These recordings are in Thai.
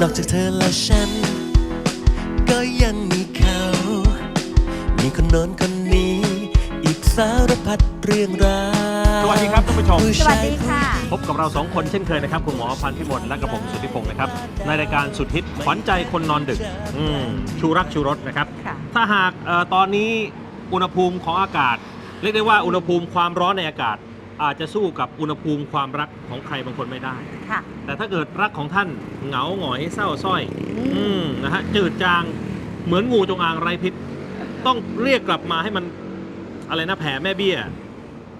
นอกจากเธอและฉัน ก็ยังมีเขา มีคนโน้นคนนี้ อีกสารพัดเรื่องราวสวัสดีครับท่านผู้ชมสวัสดีค่ะ พบกับเราสองคนเช่นเคยนะครับคุณหมอพันธ์พิมลและกระผมสุทธิพงศ์นะครับในรายการสุดฮิตขวัญใจคนนอนดึกอืมชูรักชูรสนะครับ ค่ะ ถ้าหากเอ่อตอนนี้อุณหภูมิของอากาศ เรียกได้ว่าอุณหภูมิความร้อนในอากาศ อาจจะสู้กับอุณหภูมิความรักของใครบางคนไม่ได้ ค่ะ แต่ถ้าเกิดรักของท่านเหงาหงอยเศร้าสร้อย อืมอืมนะฮะจืดจางเหมือนงูจงอางไร้พิษ ต้องเรียกกลับมาให้มันอะไรนะแผ่แม่เบี้ย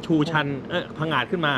ชูชันเออพังงาดขึ้นมา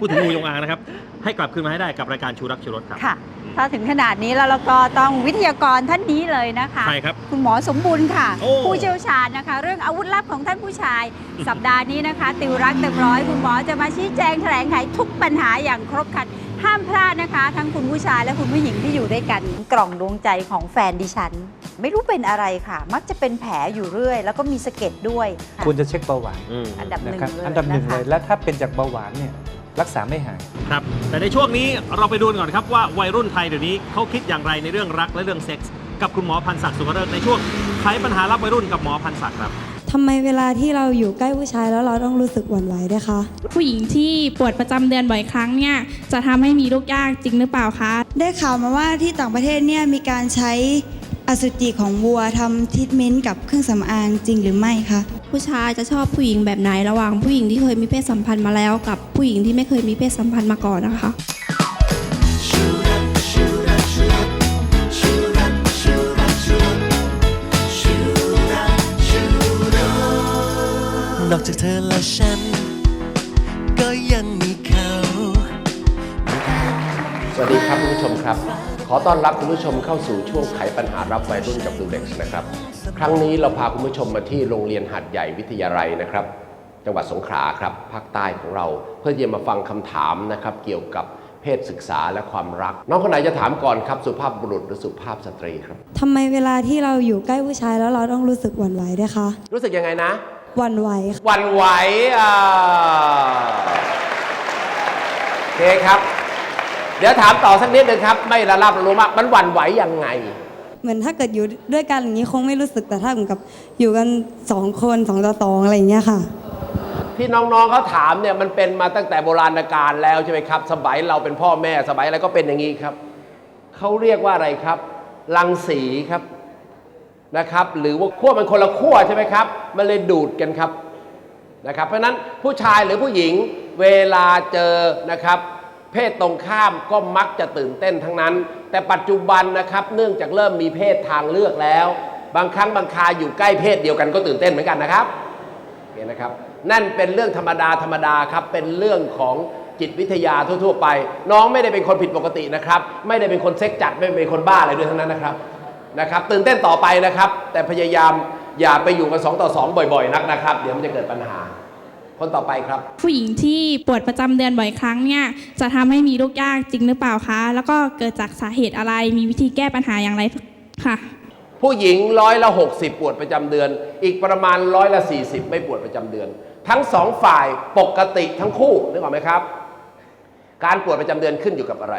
พูดถึงงูจงอางนะครับ ให้กลับขึ้นมาให้ได้กับรายการชูรักชูรสครับ ค่ะ ถ้าถึงขนาดนี้แล้วเราก็ต้องวิทยากรท่านนี้เลยนะคะใครครับ คุณหมอสมบูรณ์ค่ะ โอ้ ผู้เชี่ยวชาญนะคะ เรื่องอาวุธลับของท่านผู้ชาย สัปดาห์นี้นะคะ ติวรักเต็มร้อยคุณหมอจะมาชี้แจงแถลงไขทุกปัญหาอย่างครบครันห้ามพลาดนะคะ ทั้งคุณผู้ชายและคุณผู้หญิงที่อยู่ด้วยกันกล่องดวงใจของแฟนดิฉัน ไม่รู้เป็นอะไรค่ะ มักจะเป็นแผลอยู่เรื่อย แล้วก็มีสะเก็ดด้วยค่ะควรจะเช็คเบาหวานอืมอันดับหนะนึ่งครับเลยอันดับหนึ่งะคะเลยและถ้าเป็นจากเบาหวานเนี่ยรักษาไม่หาย ครับ แต่ในช่วงนี้เราไปดูกันก่อนครับว่าวัยรุ่นไทยเดี๋ยวนี้เขาคิดอย่างไรในเรื่องรักและเรื่องเซ็กส์กับคุณหมอพันศักดิ์สุภเริศในช่วงไขปัญหารับวัยรุ่นกับหมอพันศักดิ์ครับ ทำไมเวลาที่เราอยู่ใกล้ผู้ชายแล้วเราต้องรู้สึกหวั่นไหวด้วยคะ ผู้หญิงที่ปวดประจำเดือนบ่อยครั้งเนี่ยจะทำให้มีลูกยากจริงหรือเปล่าคะ ได้ข่าวมาว่าที่ต่างประเทศเนี่ยมีการใช้ อสุจิของวัวทำทรีทเมนต์กับเครื่องสำอางจริงหรือไม่คะ ผู้ชายจะชอบผู้หญิงแบบไหนระหว่างผู้หญิงที่เคยมีเพศสัมพันธ์มาแล้วกับผู้หญิงที่ไม่เคยมีเพศสัมพันธ์มาก่อนนะคะ นอกจากเธอและฉัน ก็ยังมีเขา สวัสดีครับคุณผู้ชมครับข อต้อนรับคุณผู้ชมเข้าสู่ช่วงไขปัญหารับวัยรุ่นกับดูเด็กนะครับ ครั้งนี้เราพาคุณผู้ชมมาที่โรงเรียนหัดใหญ่วิทยาลัยนะครับ จังหวัดสงขลาครับภาคใต้ของเราเพื่อที่จะมาฟังคำถามนะครับเกี่ยวกับเพศศึกษาและความรัก น้องคนไหนจะถามก่อนครับสุภาพบุรุษหรือสุภาพสตรีครับทำไมเวลาที่เราอยู่ใกล้ผู้ชายแล้วเราต้องรู้สึกหวั่นไหวด้วยคะ รู้สึกยังไงนะ หวั่นไหวค่ะหวันไหวอ่าโอเคครับเดี๋ยวถามต่อสักนิดหนึ่งครับ ไม่ละลาบละรู้มากมันหวั่นไหวยังไง เหมือนถ้าเกิดอยู่ด้วยกันอย่างนี้คงไม่รู้สึกแต่ถ้าเหมือนกับอยู่กันสองคนสองต่อสองอะไรอย่างเงี้ยค่ะ ที่น้องๆเขาถามเนี่ยมันเป็นมาตั้งแต่โบราณกาลแล้วใช่ไหมครับ สมัยเราเป็นพ่อแม่สมัยอะไรก็เป็นอย่างนี้ครับเขาเรียกว่าอะไรครับรังสีครับนะครับ หรือว่าขั้วมันคนละขั้วใช่ไหมครับมันเลยดูดกันครับนะครับ เพราะฉะนั้นผู้ชายหรือผู้หญิงเวลาเจอนะครับ เพศตรงข้ามก็มักจะตื่นเต้นทั้งนั้น แต่ปัจจุบันนะครับเนื่องจากเริ่มมีเพศทางเลือกแล้ว บางครั้งบางคาอยู่ใกล้เพศเดียวกันก็ตื่นเต้นเหมือนกันนะครับเห็นนะครับ นั่นเป็นเรื่องธรรมดาธรรมดาครับเป็นเรื่องของจิตวิทยาทั่ว ๆ ไป น้องไม่ได้เป็นคนผิดปกตินะครับ ไม่ได้เป็นคนเซ็กจัดไม่ได้เป็นคนบ้าอะไรด้วยทั้งนั้นนะครับนะครับ ตื่นเต้นต่อไปนะครับ แต่พยายามอย่าไปอยู่กันสองต่อสองบ่อย ๆ นักนะครับ เดี๋ยวมันจะเกิดปัญหา คนต่อไปครับ ผู้หญิงที่ปวดประจำเดือนบ่อยครั้งเนี่ยจะทำให้มีลูกยากจริงหรือเปล่าคะ แล้วก็เกิดจากสาเหตุอะไรมีวิธีแก้ปัญหาอย่างไรค่ะ ผู้หญิงร้อยละ 60 ปวดประจำเดือน อีกประมาณร้อยละ 40 ไม่ปวดประจำเดือน ทั้งสองฝ่ายปกติทั้งคู่นึกออกไหมครับ การปวดประจำเดือนขึ้นอยู่กับอะไร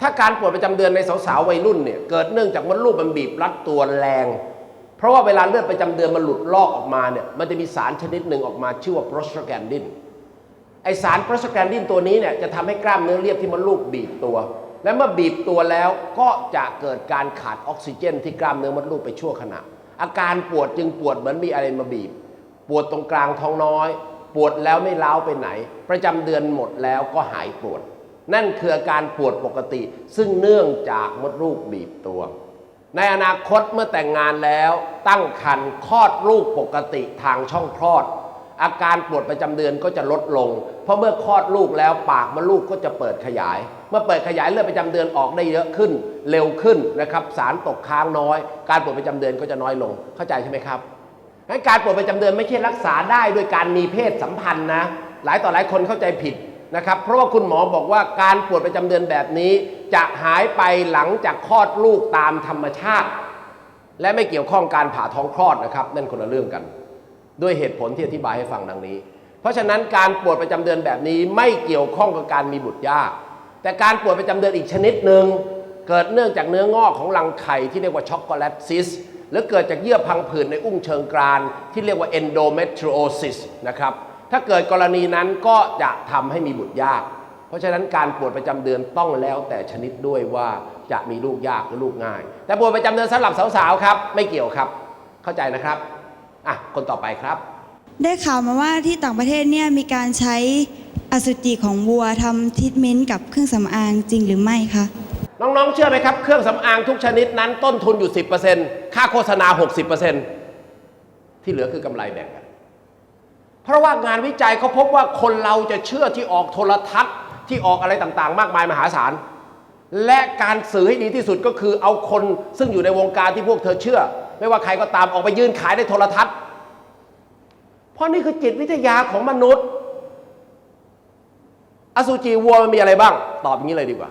ถ้าการปวดประจำเดือนในสาวๆวัยรุ่นเนี่ยเกิดเนื่องจากมดลูกมันบีบรัดตัวแรง เพราะว่าเวลาเลือดประจำเดือนมันหลุดลอกออกมาเนี่ยมันจะมีสารชนิดหนึ่งออกมาชื่อว่าโปรสโตแกนดินไอสารโปรสแกนดินตัวนี้เนี่ยจะทำให้กล้ามเนื้อเรียบที่มัดลูกบีบตัว และเมื่อบีบตัวแล้วก็จะเกิดการขาดออกซิเจน ที่กล้ามเนื้อมัดลูกไปชั่วขณะ อาการปวดจึงปวดเหมือนมีอะไรมาบีบ ปวดตรงกลางท้องน้อย ปวดแล้วไม่ล้าวไปไหน ประจำเดือนหมดแล้วก็หายปวด นั่นคืออาการปวดปกติ ซึ่งเนื่องจากมดลูกบีบตัว ในอนาคตเมื่อแต่งงานแล้วตั้งครรภ์คลอดลูกปกติทางช่องคลอด อาการปวดประจำเดือนก็จะลดลง เพราะเมื่อคลอดลูกแล้วปากมดลูกก็จะเปิดขยาย เมื่อเปิดขยายเลือดประจำเดือนออกได้เยอะขึ้น เร็วขึ้นนะครับสารตกค้างน้อย การปวดประจำเดือนก็จะน้อยลงเข้าใจใช่ไหมครับงั้นการปวดประจำเดือนไม่ใช่รักษาได้ด้วยการมีเพศสัมพันธ์นะ หลายต่อหลายคนเข้าใจผิด นะครับเพราะว่าคุณหมอบอกว่าการปวดประจำเดือนแบบนี้ จะหายไปหลังจากคลอดลูกตามธรรมชาติ และไม่เกี่ยวข้องการผ่าท้องคลอดนะครับนั่นคนละเรื่องกัน ด้วยเหตุผลที่อธิบายให้ฟังดังนี้ เพราะฉะนั้นการปวดประจำเดือนแบบนี้ไม่เกี่ยวข้องกับการมีบุตรยาก แต่การปวดประจำเดือนอีกชนิดหนึ่งเกิดเนื่องจากเนื้องอกของรังไข่ที่เรียกว่าช็อกโกแลตซิสหรือเกิดจากเยื่อพังผืดในอุ้งเชิงกรานที่เรียกว่า endometriosis นะครับ ถ้าเกิดกรณีนั้นก็จะทำให้มีบุตรยาก เพราะฉะนั้นการปวดประจำเดือนต้องแล้วแต่ชนิดด้วยว่าจะมีลูกยากหรือลูกง่าย แต่ปวดประจำเดือนสำหรับสาวๆครับ ไม่เกี่ยวครับ เข้าใจนะครับอะคนต่อไปครับ ได้ข่าวมาว่าที่ต่างประเทศเนี่ยมีการใช้อสุจิของวัวทำทรีทเมนต์กับเครื่องสำอางจริงหรือไม่คะน้องๆ เชื่อไหมครับ เครื่องสำอางทุกชนิดนั้นต้นทุนอยู่ 10%ค่าโฆษณา 60%ที่เหลือคือกำไรแบ่งกัน เพราะว่างานวิจัยเขาพบว่าคนเราจะเชื่อที่ออกโทรทัศน์ที่ออกอะไรต่างๆ มากมายมหาศาล และการสื่อให้ดีที่สุดก็คือเอาคนซึ่งอยู่ในวงการที่พวกเธอเชื่อ ไม่ว่าใครก็ตามออกไปยื่นขายในโทรทัศน์ เพราะนี่คือจิตวิทยาของมนุษย์ อสุจิวัวมันมีอะไรบ้าง ตอบอย่างนี้เลยดีกว่า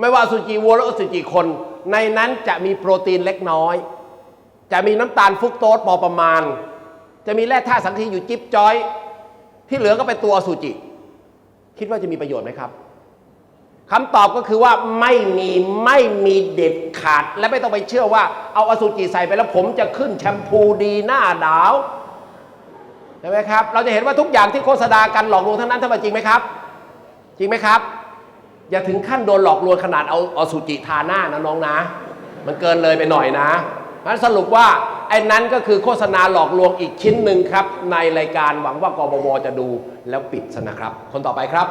ไม่ว่าอสุจิวัวและอสุจิคน ในนั้นจะมีโปรตีนเล็กน้อย จะมีน้ำตาลฟุกโตสพอประมาณ จะมีแร่ธาตุสังคราะห์อยู่จิ๊บจอย ที่เหลือก็เป็นตัวอสุจิ คิดว่าจะมีประโยชน์ไหมครับคำตอบก็คือว่าไม่มีไม่มีเด็ดขาด และไม่ต้องไปเชื่อว่า เอาอสุจิใส่ไปแล้วผมจะขึ้นแชมพูดีหน้าหนาวใช่ไหมครับ เราจะเห็นว่าทุกอย่างที่โฆษณากันหลอกลวงทั้งนั้นทั้งหมดจริงไหมครับ จริงไหมครับ อย่าถึงขั้นโดนหลอกลวงขนาดเอาอสุจิทาหน้านะน้องนะ มันเกินเลยไปหน่อยนะ นั้นสรุปว่าไอ้นั้นก็คือโฆษณาหลอกลวงอีกชิ้นหนึ่งครับ ในรายการหวังว่ากบวจะดูแล้วปิดซะนะครับ คนต่อไปครับ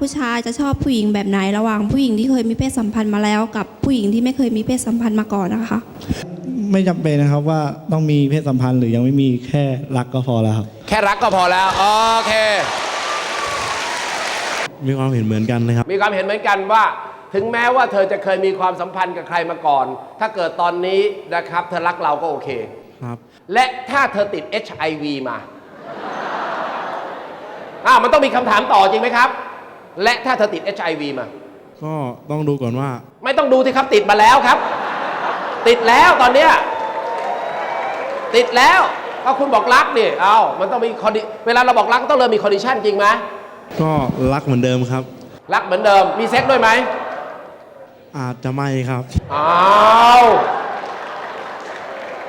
ผู้ชายจะชอบผู้หญิงแบบไหนระหว่างผู้หญิงที่เคยมีเพศสัมพันธ์มาแล้วกับผู้หญิงที่ไม่เคยมีเพศสัมพันธ์มาก่อนนะคะ ไม่จำเป็นนะครับว่าต้องมีเพศสัมพันธ์หรือยังไม่มีแค่รักก็พอแล้วครับแค่รักก็พอแล้วโอเค มีความเห็นเหมือนกันนะครับ มีความเห็นเหมือนกันว่า ถึงแม้ว่าเธอจะเคยมีความสัมพันธ์กับใครมาก่อน ถ้าเกิดตอนนี้นะครับ เธอรักเราก็โอเค ครับ และถ้าเธอติด HIV มาอ้าวมันต้องมีคำถามต่อจริงไหมครับ และถ้าเธอติด HIV มา ก็ต้องดูก่อนว่า ไม่ต้องดูที่ครับติดมาแล้วครับ ติดแล้วตอนเนี้ยติดแล้วก็คุณบอกรักนี่เอามันต้องมีคอนดิเวลาเราบอกรักก็ต้องเริ่มมีคอนดิชันจริงไหมก็รักเหมือนเดิมครับ รักเหมือนเดิมมีเซ็กด้วยไหม อาจจะไม่ครับ อ้าว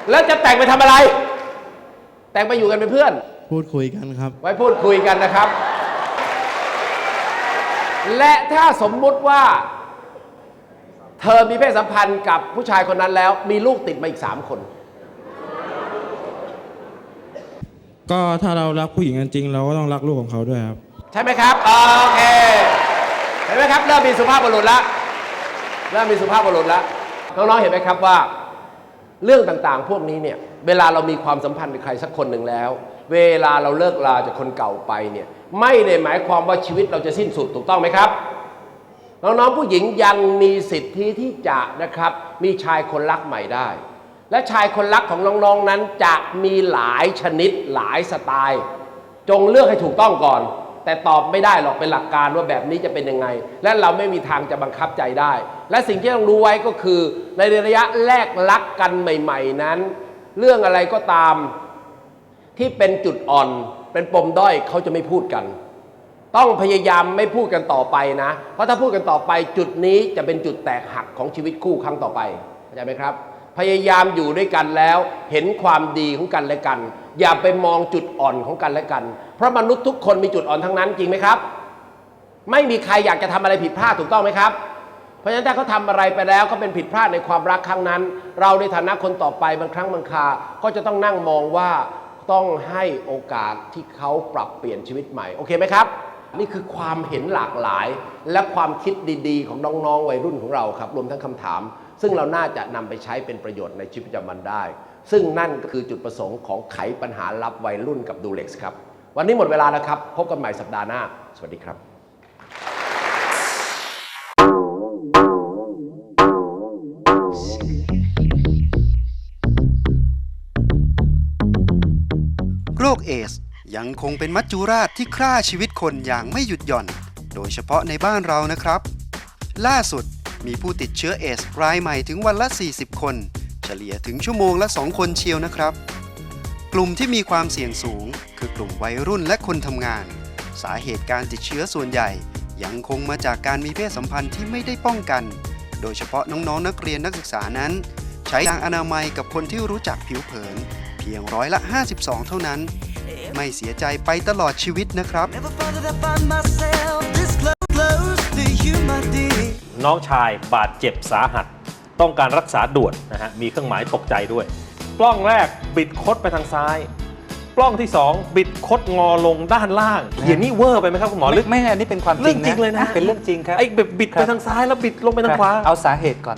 แล้วจะแต่งไปทำอะไร แต่งไปอยู่กันเป็นเพื่อน พูดคุยกันครับ ไว้พูดคุยกันนะครับ และถ้าสมมุติว่า เธอมีเพศสัมพันธ์กับผู้ชายคนนั้นแล้ว มีลูกติดมาอีกสามคน ก็ถ้าเรารักผู้หญิงกันจริง เราก็ต้องรักลูกของเขาด้วยครับ ใช่ไหมครับ โอเค เห็นไหมครับ เริ่มมีสุภาพบุรุษแล้ว เริ่มมีสุภาพบุรุษแล้วน้องๆเห็นไหมครับว่า เรื่องต่างๆ พวกนี้เนี่ยเวลาเรามีความสัมพันธ์กับใครสักคนหนึ่งแล้ว เวลาเราเลิกลาจากคนเก่าไปเนี่ยไม่ได้หมายความว่าชีวิตเราจะสิ้นสุดถูกต้องไหมครับน้องๆผู้หญิงยังมีสิทธิที่จะนะครับ มีชายคนรักใหม่ได้ และชายคนรักของน้องๆนั้นจะมีหลายชนิดหลายสไตล์ จงเลือกให้ถูกต้องก่อน แต่ตอบไม่ได้หรอกเป็นหลักการว่าแบบนี้จะเป็นยังไง และเราไม่มีทางจะบังคับใจได้ และสิ่งที่ต้องรู้ไว้ก็คือ ในระยะแรกรักกันใหม่ ๆนั้น เรื่องอะไรก็ตามที่เป็นจุดอ่อนเป็นปมด้อยเขาจะไม่พูดกัน ต้องพยายามไม่พูดกันต่อไปนะ เพราะถ้าพูดกันต่อไปจุดนี้จะเป็นจุดแตกหักของชีวิตคู่ครั้งต่อไปเข้าใจไหมครับ พยายามอยู่ด้วยกันแล้ว เห็นความดีของกันและกัน อย่าไปมองจุดอ่อนของกันและกัน เพราะมนุษย์ทุกคนมีจุดอ่อนทั้งนั้นจริงไหมครับ ไม่มีใครอยากจะทำอะไรผิดพลาดถูกต้องไหมครับ เพราะฉะนั้นถ้าเขาทำอะไรไปแล้วเขาเป็นผิดพลาดในความรักครั้งนั้น เราในฐานะคนต่อไปบางครั้งบางคา ก็จะต้องนั่งมองว่าต้องให้โอกาสที่เขาปรับเปลี่ยนชีวิตใหม่โอเคไหมครับนี่คือความเห็นหลากหลาย และความคิดดี ๆ ของน้อง ๆ วัยรุ่นของเราครับ รวมทั้งคำถาม ซึ่งเราน่าจะนำไปใช้เป็นประโยชน์ในชีวิตประจำวันได้ ซึ่งนั่นก็คือจุดประสงค์ของไขปัญหาลับวัยรุ่นกับดูเล็กซ์ครับ วันนี้หมดเวลาแล้วครับ พบกันใหม่สัปดาห์หน้า สวัสดีครับโรคเอสยังคงเป็นมัจจุราชที่ฆ่าชีวิตคนอย่างไม่หยุดหย่อน โดยเฉพาะในบ้านเรานะครับ ล่าสุด มีผู้ติดเชื้อเอสรายใหม่ถึงวันละ 40 คน เฉลี่ยถึงชั่วโมงละ 2 คนเชียวนะครับ กลุ่มที่มีความเสี่ยงสูง คือกลุ่มวัยรุ่นและคนทำงาน สาเหตุการติดเชื้อส่วนใหญ่ ยังคงมาจากการมีเพศสัมพันธ์ที่ไม่ได้ป้องกัน โดยเฉพาะน้องๆนนักเรียนนักศึกษานั้น ใช้ยางอนามัยกับคนที่รู้จักผิวเผิน เพียงร้อยละ 52 เท่านั้น ไม่เสียใจไปตลอดชีวิตนะครับ น้องชายบาดเจ็บสาหัส ต้องการรักษาด่วนนะฮะมีเครื่องหมายตกใจด้วยปล้องแรกบิดคดไปทางซ้ายปล้องที่ 2 บิดคดงอลงด้านล่างเขียนนี่เวอร์ไปไหมครับคุณหมอลึก ไม่ไม่อันนี้เป็นความจริงเรื่องจริงเลยนะ เป็นเรื่องจริงครับไอ้แบบบิดครัไปบทางซ้ายแล้วบิดลงไปทางขวาเอาสาเหตุก่อน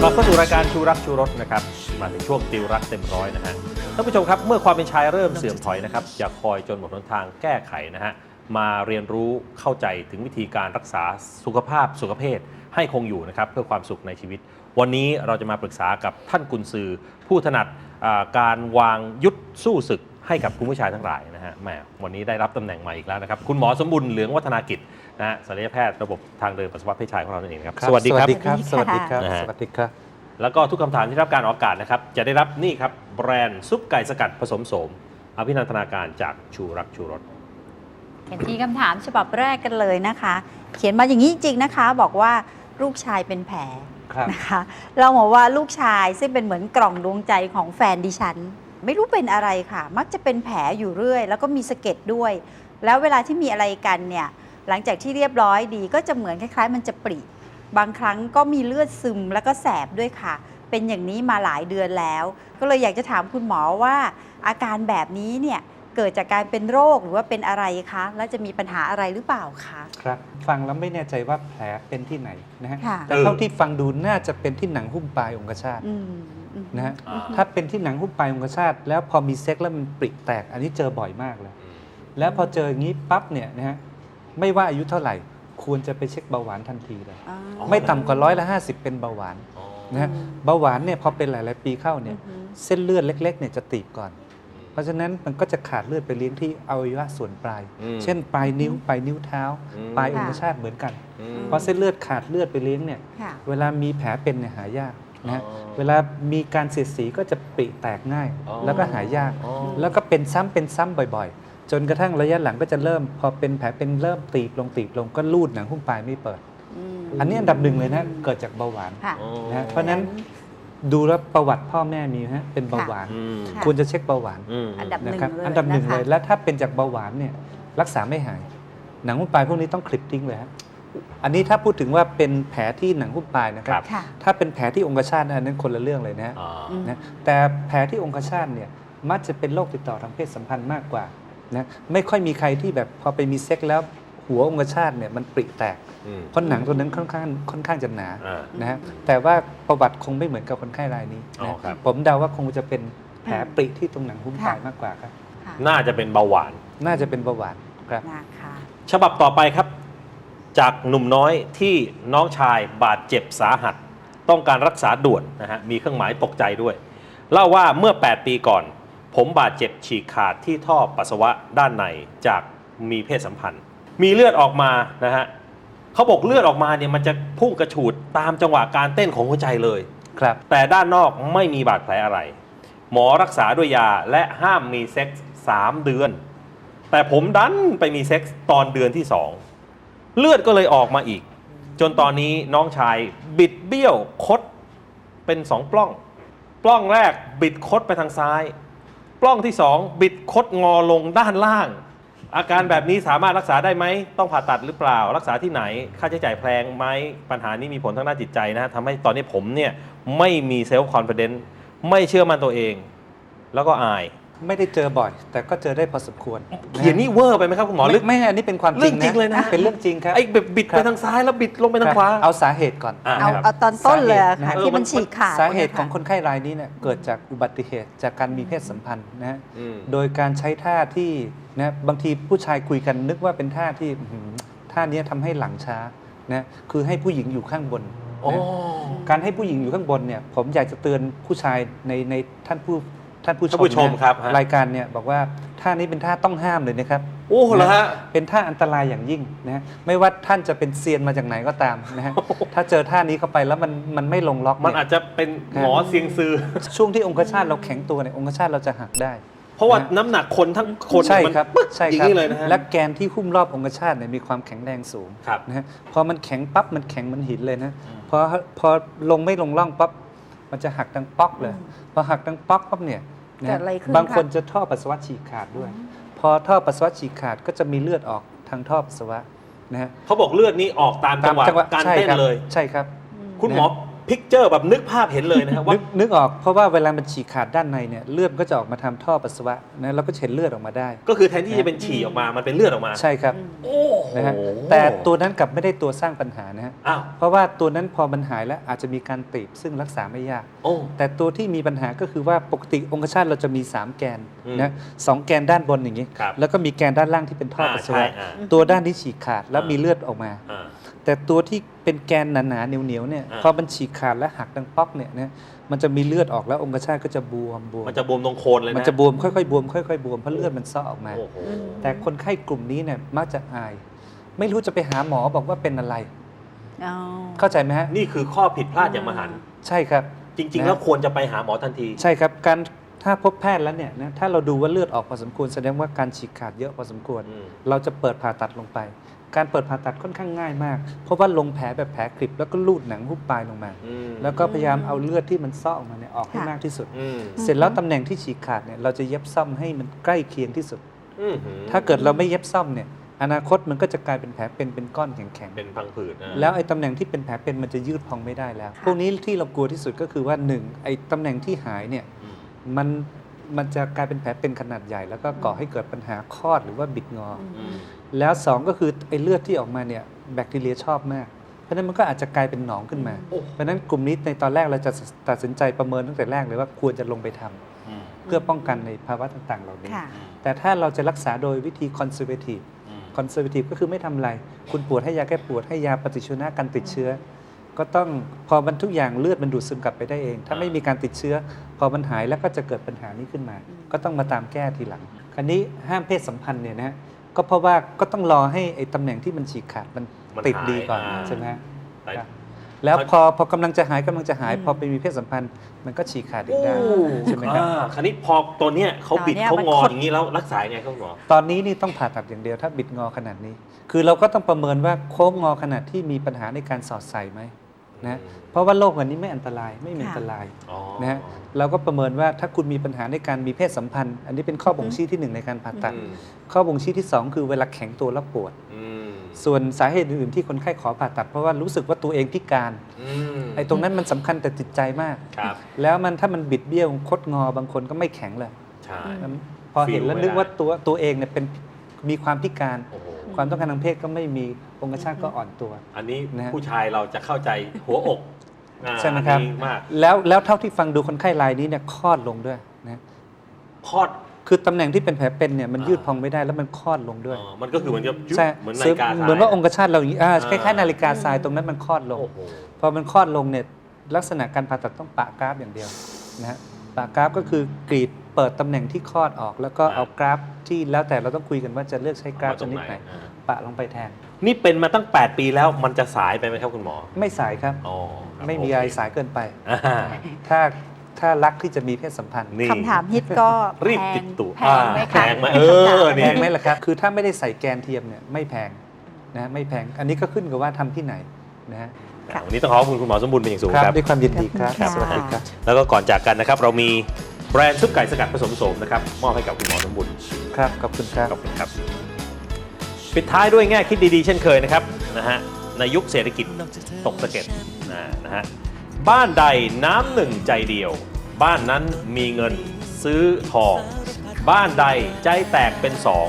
กลับเข้าสู่รายการชูรักชูรสนะครับ มาถึงช่วงติวรักเต็มร้อยนะฮะ ท่านผู้ชมครับ เมื่อความเป็นชายเริ่มเสื่อมถอยนะครับอย่าคอยจนหมดหนทางแก้ไขนะฮะมาเรียนรู้เข้าใจถึงวิธีการรักษาสุขภาพสุขภาพให้คงอยู่นะครับเพื่อความสุขในชีวิต วันนี้เราจะมาปรึกษากับท่านกุญซือ ผู้ถนัดอ่าการวางยุทธสู้ศึกให้กับคุณผู้ชายทั้งหลายนะฮะแหมวันนี้ได้รับตำแหน่งใหม่อีกแล้วนะครับ คุณหมอสมบุญเหลืองวัฒนากิจนะฮะศัลยแพทย์ระบบทางเดินปัสสาวะเพศชายของเรานั่นเองนะครับครับ สวัสดีครับ สวัสดีครับ สวัสดีครับนะฮะสวัสดีครับ แล้วก็ทุกคำถามที่รับการออกอากาศนะครับ จะได้รับนี่ครับ แบรนด์ซุปไก่สกัดผสมโสม อภินันทนาการจากชูรักชูรสเห็นที่คำถามฉบับแรกกันเลยนะคะ เขียนมาอย่างนี้จริงๆนะคะ บอกว่าลูกชายเป็นแผลครับนะคะเราบอกว่าลูกชายซึ่งเป็นเหมือนกล่องดวงใจของแฟนดิฉัน ไม่รู้เป็นอะไรค่ะ มักจะเป็นแผลอยู่เรื่อย แล้วก็มีสะเก็ดด้วย แล้วเวลาที่มีอะไรกันเนี่ยหลังจากที่เรียบร้อยดีก็จะเหมือนคล้าย ๆ มันจะปริ บางครั้งก็มีเลือดซึมแล้วก็แสบด้วยค่ะ เป็นอย่างนี้มาหลายเดือนแล้ว ก็เลยอยากจะถามคุณหมอว่า อาการแบบนี้เนี่ยเกิดจากการเป็นโรคหรือว่าเป็นอะไรคะ แล้วจะมีปัญหาอะไรหรือเปล่าคะครับ ฟังแล้วไม่แน่ใจว่าแผลเป็นที่ไหนนะฮะค่ะแต่เท่าที่ฟังดูน่าจะเป็นที่หนังหุ้มปลายองคชาตอืมอืมนะฮะอ่า ถ้าเป็นที่หนังหุ้มปลายองคชาตแล้วพอมีเซ็กแล้วมันปริแตก อันนี้เจอบ่อยมากเลย แล้วพอเจออย่างนี้ปั๊บเนี่ยนะฮะไม่ว่าอายุเท่าไหร่ ควรจะไปเช็คเบาหวานทันทีเลย อ่า ไม่ต่ำกว่าร้อยละห้าสิบเป็นเบาหวานอ๋อนะฮะเบาหวานเนี่ยพอเป็นหลาย ๆ ปีเข้าเนี่ยอือฮึเส้นเลือดเล็ก ๆ เนี่ยจะตีบก่อน เพราะฉะนั้นมันก็จะขาดเลือดไปเลี้ยงที่อวัยวะส่วนปลาย อืม เช่นปลายนิ้วปลายนิ้วเท้า อืม ปลายองคชาตเหมือนกันอืม เพราะเส้นเลือดขาดเลือดไปเลี้ยงเนี่ย ค่ะ เวลามีแผลเป็นเนี่ยหายากนะฮะอ๋อเวลามีการเสียดสีก็จะปริแตกง่าย อ๋อแล้วก็หายาก อ๋อ แล้วก็เป็นซ้ำเป็นซ้ำบ่อย ๆ จนกระทั่งระยะหลังก็จะเริ่ม พอเป็นแผลเป็นเริ่มตีบลงตีบลงก็รูดหนังหุ้มปลายไม่เปิดมอันนี้อันดับหนึ่งเลยนะ เกิดจากเบาหวานค่ะอ๋อนะฮะเพราะฉะนั้นดูแล้วประวัติพ่อแม่มีฮะเป็นเบาหวาน อืมค่ะ ควรจะเช็คเบาหวานอืม อันดับหนึ่งนะครับเลยอันดับหนึ่งะคะเลย แล้วถ้าเป็นจากเบาหวานเนี่ยรักษาไม่หาย หนังหุ้มปลายพวกนี้ต้องคลิปทิ้งเลยฮะอันนี้ถ้าพูดถึงว่าเป็นแผลที่หนังหุ้มปลายนะคครัรับ บ ค่ะ ถ้าเป็นแผลที่องคชาตนะอันนั้นคนละเรื่องเลยนะฮะ อ่าอืมนะแต่แผลที่องคชาตเนี่ยมักจะเป็นโรคติดต่อทางเพศสัมพันธ์มากกว่า นะไม่ค่อยมีใครที่แบบพอไปมีเซ็กแล้วหัวองคชาตเนี่ยมันปริแตกอืม เพราะหนังตัวนั้นค่อนข้างค่อนข้างจะหนาอ่า นะฮะแต่ว่าประวัติคงไม่เหมือนกับคนไข้รายนี้อ๋อนะครับครับผมเดาว่าคงจะเป็นแผลปริที่ตรงหนังหุ้มปลายค่ะมากกว่าครับ ค่ะน่าจะเป็นเบาหวาน น่าจะเป็นเบาหวานครับ นะคะฉบับต่อไปครับ จากหนุ่มน้อยที่น้องชายบาดเจ็บสาหัส ต้องการรักษาด่วนนะฮะมีเครื่องหมายตกใจด้วย เล่าว่าเมื่อ 8 ปีก่อน ผมบาดเจ็บฉีกขาดที่ท่อปัสสาวะด้านในจากมีเพศสัมพันธ์ มีเลือดออกมานะฮะเขาบอกเลือดออกมาเนี่ยมันจะพุ่งกระฉูดตามจังหวะการเต้นของหัวใจเลยครับ แต่ด้านนอกไม่มีบาดแผลอะไร หมอรักษาด้วยยาและห้ามมีเซ็กส์3เดือน แต่ผมดันไปมีเซ็กส์ตอนเดือนที่2เลือดก็เลยออกมาอีก จนตอนนี้น้องชายบิดเบี้ยวคดเป็น2ปล้อง ปล้องแรกบิดคดไปทางซ้าย ปล้องที่ 2 บิดคดงอลงด้านล่าง อาการแบบนี้สามารถรักษาได้ไหม ต้องผ่าตัดหรือเปล่า รักษาที่ไหน ค่าใช้จ่ายแพงไหมปัญหานี้มีผลทางด้านจิตใจนะทำให้ตอนนี้ผมเนี่ยไม่มีเซลฟ์คอนฟ idence ไม่เชื่อมั่นตัวเอง แล้วก็อาย ไม่ได้เจอบ่อย แต่ก็เจอได้พอสมควรเขียนนี่เวอร์ไปไหมครับคุณหมอลึกไม่ไม่อันนี้เป็นความจเรื่ริองงจริงเลยนะเป็นเรื่องจริงครับไอ้แบบบิดครัไปบทางซ้ายแล้วบิดลงไปทางขวาเอาสาเหตุก่อนอะเอานะครับเอาตอนต้นเลยอะสาเหตุนะค่ะฮะที่มันฉีกขาดสาเหตุนี่ยของค่ะคนไข้รายนี้เนี่ยเกิดจากอุบัติเหตุจากการมีเพศสัมพันธ์นะฮะอืมโดยการใช้ท่าที่นะบางทีผู้ชายคุยกันนึกว่าเป็นท่าที่อื้อหือท่านี้ทำให้หลังช้านะคือให้ผู้หญิงอยู่ข้างบนโอ้นะการให้ผู้หญิงอยู่ข้างบนเนี่ยผมอยากจะเตือนผู้ชายในในท่านผู้ ท่านผู้ชท่านมผู้ชมนะครับฮะรายการเนี่ยบอกว่าท่านี้เป็นท่าต้องห้ามเลยนะครับ โอ้เหรอฮะ เป็นท่าอันตรายอย่างยิ่งนะฮะไม่ว่าท่านจะเป็นเซียนมาจากไหนก็ตามนะฮะ ถ้าเจอท่านี้เข้าไปแล้วมันมันไม่ลงล็อกมันเยอาจจะเป็นหมอเสียงซือ ช่วงที่องคชาตเราแข็งตัวเนี่ยองคชาตเราจะหักได้พราะว่านะน้ำหนักคนทั้งคนใช่มันครับปึ๊กใช่อย่าครังบนี้เลยนะฮะ และแกนที่หุ้มรอบองคชาตเนี่ยมีความแข็งแรงสูงครับ นะฮะพอมันแข็งปั๊บมันแข็งเหมันหินเลยนะพอพอลงไม่ลงร่องปั๊บ มันจะหักดังป๊อกเลยพอหักดังป๊อกปั๊บเนี่ยนะเกิดอะไรขึ้นบางคนคะจะท่อปัสสาวะฉีกขาดด้วย พอท่อปัสสาวะฉีกขาดก็จะมีเลือดออกทางท่อปัสสาวะนะฮะเขาบอกเลือดนี้ออกตามจังหวะการใช่เต้นครับเลย ใช่ครับ คุณหมอ พิกเจอร์แบบนึกภาพเห็นเลยนะครับว่า นึกนึกออกเพราะว่าเวลามันฉีกขาดด้านในเนี่ยเลือดก็จะออกมาทำท่อปัสสาวะนะเราก็จะเห็นเลือดออกมาได้ ก็คือแทนที่จะเป็นฉี่ออกมามันเป็นเลือดออกมาใช่ครับโอ้โหนะฮะแต่ตัวนั้นกลับไม่ได้ตัวสร้างปัญหานะฮะอ้าวเพราะว่าตัวนั้นพอมันหายแล้วอาจจะมีการตีบซึ่งรักษาไม่ยาก โอ้ แต่ตัวที่มีปัญหาก็คือว่าปกติองคชาตเราจะมี 3 แกนอืมนะสองแกนด้านบนอย่างนี้ ครับแล้วก็มีแกนด้านล่างที่เป็นท่ออ่าปัสสาวะใช่อ่าตัวด้านที่ฉีกขาดแล้วอ่ามี มีเลือดออกมา อ่า แต่ตัวที่เป็นแกนหนาๆเหนียวๆเนี่ยอ่า พอมันฉีกขาดและหักดังป๊อกเนี่ยนะมันจะมีเลือดออกแล้วองคชาตก็จะบวมบวมมันจะบวมตรงโคนเลยนะมันจะบวมค่อยๆบวมค่อยๆบวมเพราะเลือดมันซ่อออกมา โอ้โหแต่คนไข้กลุ่มนี้เนี่ยมักจะอาย ไม่รู้จะไปหาหมอบอกว่าเป็นอะไรอ๋อเข้าใจไหมฮะนี่คือข้อผิดพลาดอย่างมหันต์ใช่ครับ จริง ๆ นะ แล้วควรจะไปหาหมอทันที ใช่ครับการถ้าพบแพทย์แล้วเนี่ยนะถ้าเราดูว่าเลือดออกพอสมควรแสดงว่าการฉีกขาดเยอะพอสมควร อืม เราจะเปิดผ่าตัดลงไป การเปิดผ่าตัดค่อนข้างง่ายมาก เพราะว่าลงแผลแบบแผลกริบแล้วก็ลูดหนังหุบปลายลงมา อืมแล้วก็พยายามเอาเลือดที่มันซ่อออกมาเนี่ยออกให้ค่ะ มากที่สุด อืมเสร็จแล้วตำแหน่งที่ฉีกขาดเนี่ยเราจะเย็บซ่อมให้มันใกล้เคียงที่สุด อืมหือถ้าเกิดเราไม่เย็บซ่อมเนี่ยอนาคตมันก็จะกลายเป็นแผลเป็นเป็นก้อนแข็งๆเป็นพังผืดนะแล้วไอ้ตำแหน่งที่เป็นแผลเป็นมันจะยืดพองไม่ได้แล้ว พวกนี้ที่เรากลัวที่สุดก็คือว่าหนึ่งไอ้ตำแหน่งที่หายเนี่ย อืม มัน มันจะกลายเป็นแผลเป็นขนาดใหญ่ แล้วก็ก่อให้เกิดปัญหาคลอดหรือว่าบิดงอออืมแล้วสองก็คือไอ้เลือดที่ออกมาเนี่ยแบคทีเรียชอบมาก เพราะฉะนั้นมันก็อาจจะกลายเป็นหนองขึ้นมาโอ้เพราะฉะนั้นกลุ่มนี้ในตอนแรกเราจะตัดสินใจประเมินตั้งแต่แรกเลยว่าควรจะลงไปทำอืมเพื่อป้องกันในภาวะต่าง ๆ เหล่านี้ค่ะแต่ถ้าเราจะรักษาโดยวิธี conservative อืมคอนเซอร์วทีฟก็คือไม่ทำอะไร คุณปวดให้ยาแก้ปวดให้ยาปฏิชีวนะกันติดเชื้อ ก็ต้องพอมันทุกอย่างเลือดมันดูดซึมกลับไปได้เอง ถ้าอ่าไม่มีการติดเชื้อ พอมันหายแล้วก็จะเกิดปัญหานี้ขึ้นมา ก็ต้องมาตามแก้ทีหลัง คราวนี้ห้ามเพศสัมพันธ์เนี่ยนะฮะก็เพราะว่าก็ต้องรอให้ไอ้ตำแหน่งที่มันฉีกขาดมันมันติดหายดีก่อนอ่าใช่ไหมฮะแต่ครับแล้วพอพอกำลังจะหายกำลังจะหาย พอไปมีเพศสัมพันธ์มันก็ฉีกขาดอีกได้ใช่ไหมครับอ่าคราวนี้พอตัวเนี้ยเขาบิดตอนเนี้ยเขามันงอขดอย่างนี้แล้วรักษายังไงครับหมอตอนนี้นี่ต้องผ่าตัดอย่างเดียวถ้าบิดงอขนาดนี้ คือเราก็ต้องประเมินว่าโค้งงอขนาดที่มีปัญหาในการสอดใส่ไหม นะอืมเพราะว่าโรคอันนี้ไม่อันตรายไม่มีอันตรายอ๋อนะฮะเราก็ประเมินว่าถ้าคุณมีปัญหาในการมีเพศสัมพันธ์ อันนี้เป็นข้อบ่งชี้ที่หนึ่งในการผ่าตัด อืมข้อบ่งชี้ที่สองคือเวลาแข็งตัวแล้วปวด อืมส่วนสาเหตุอื่นๆที่คนไข้ขอผ่าตัด เพราะว่ารู้สึกว่าตัวเองพิการอืมไอ้ตรงนั้นมันสำคัญแต่จิตใจมาก ครับแล้วมันถ้ามันบิดเบี้ยวคดงอบางคนก็ไม่แข็งเลย ใช่ พอเห็นแล้วฟีลไว้นึกว่าได้ตัวตัวเองเนี่ยเป็นมีความพิการ โอ้โห ความต้องการทางเพศก็ไม่มีองคชาตก็อ่อนตัว อันนี้นะฮะ ผู้ชายเราจะเข้าใจหัวอกอ่าใช่ไหมครับ อันนี้มากแล้วแล้วเท่าที่ฟังดูคนไข้รายนี้เนี่ยคลอดลงด้วยนะคลอด คือตำแหน่งที่เป็นแผลเป็นเนี่ยมันอ่ายื ยืดพองไม่ได้แล้วมันคลอดลงด้วยอ๋อมันก็คือเหมือนกับยุบใช่เหมือนนาซึ่ฬิงกาทรยเหมือนว่าองคชาตเราอย่างนี้อ่าอ่าคล้ายๆนาฬิกาทรายตรงนั้นมันคลอดลง โอ้โห พอมันคลอดลงเนี่ยลักษณะการผ่าตัดต้องปะกราฟอย่างเดียวนะฮะปะกราฟก็คือกรีด เปิดตำแหน่งที่คลอดออก แล้วก็เอากราฟที่แล้วแต่เราต้องคุยกันว่าจะเลือกใช้กราฟเอาชตรงนิดไหนไหนอ่าปะลงไปแทน นี่เป็นมาตั้ง 8 ปีแล้วมันจะสายไปไหมครับคุณหมอ ไม่สายครับอ๋อครับไม่มีโเคอะไรสายเกินไปอ่าถ้าถ้ารักที่จะมีเพศสัมพันธ์นี่คำถามฮิตก็รีบแพติงดตัวแพงไหมอ่าคะแพงไหมเออแพงไหมล่ะครับ คือถ้าไม่ได้ใส่แกนเทียมเนี่ยไม่แพงนะไม่แพงอันนี้ก็ขึ้นกับว่าทำที่ไหนนะฮะค่ะวันนี้ต้องขอบคุณคุณหมอสมบูรณ์เป็นอย่างสูงครับครับด้วยความยินดีครับขอบสคุณวัสค่ะดีครับ แล้วก็ก่อนจากกันนะครับ เรามี แบรนด์ซุปไก่สกัดผสมโสมนะครับมอบให้กับคุณหมอสมบูรณ์ครับขอบคุณครับขอบคุณครับ ปิดท้ายด้วยแง่คิดดีๆ เช่นเคยนะครับนะฮะในยุคเศรษฐกิจตกสะเก็ดนะนะฮะบ้านใดน้ำหนึ่งใจเดียว บ้านนั้นมีเงินซื้อทอง บ้านใดใจแตกเป็นสอง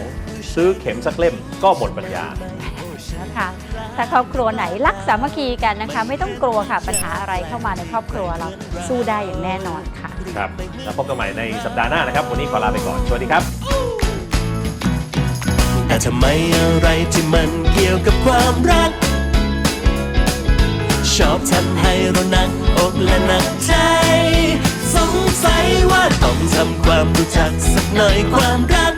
ซื้อเข็มสักเล่มก็หมดปัญญานะคะถ้าครอบครัวไหนรักสามัคคีกันนะคะ ไม่ต้องกลัวค่ะปัญหาอะไรเข้ามาในครอบครัวเราสู้ได้อย่างแน่นอนค่ะ ครับแล้วพบกันใหม่ในสัปดาห์หน้านะครับ วันนี้ขอลาไปก่อน สวัสดีครับ แต่ทำไมอะไรที่มันเกี่ยวกับความรัก ชอบทำให้เราหนักอกและหนักใจ สงสัยว่าต้องทำความรู้จักสักหน่อยความรัก